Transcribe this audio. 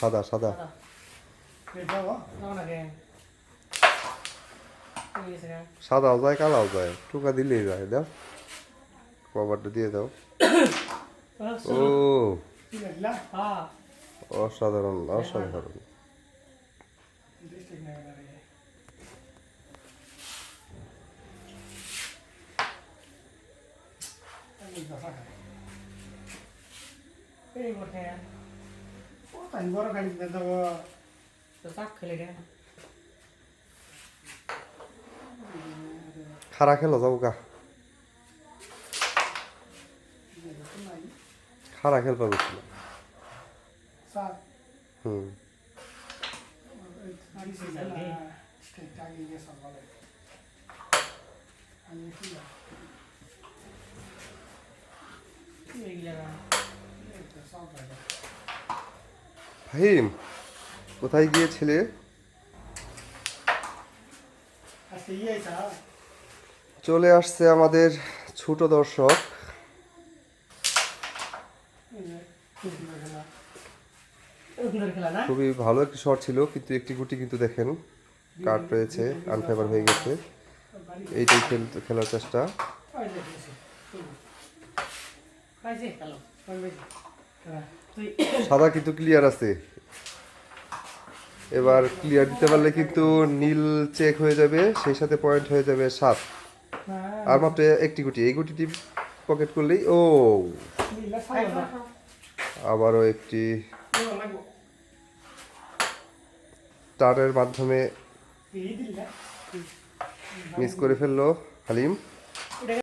সাদা সাদা সাদাও যায় কালাও যায়। টুকা দিলেই যায় দাও। কভারটা দিয়ে দাও। ও। হ্যাঁ। অসাধারণ অসাধারণ। ডিস্ট্রিক্ট এই বটে ও তাই বড় খাই দিতে দেবো তো চাক খেলে রে খারা খেলো যাব গা। খারা খেলবা গেছিল হুম। আমি কি ফাহিম, কোথায় গিয়েছিলে? চলে আসছে আমাদের ছোট দর্শক। খুবই ভালো একটি শট ছিল, কিন্তু একটি গুটি কিন্তু দেখেন, কাট রয়েছে আনফেভার হয়ে গেছে। এইটাই খেল, খেলার চেষ্টা। সাদা কিন্তু ক্লিয়ার আছে। এবার ক্লিয়ার দিতে পারলে কিন্তু নীল চেক হয়ে যাবে সেই সাথে পয়েন্ট হয়ে যাবে সাত। আর মাত্র একটি গুটি এই গুটিটি পকেট করলেই ও। আবারও একটি টানের মাধ্যমে মিস করে ফেলল হালিম।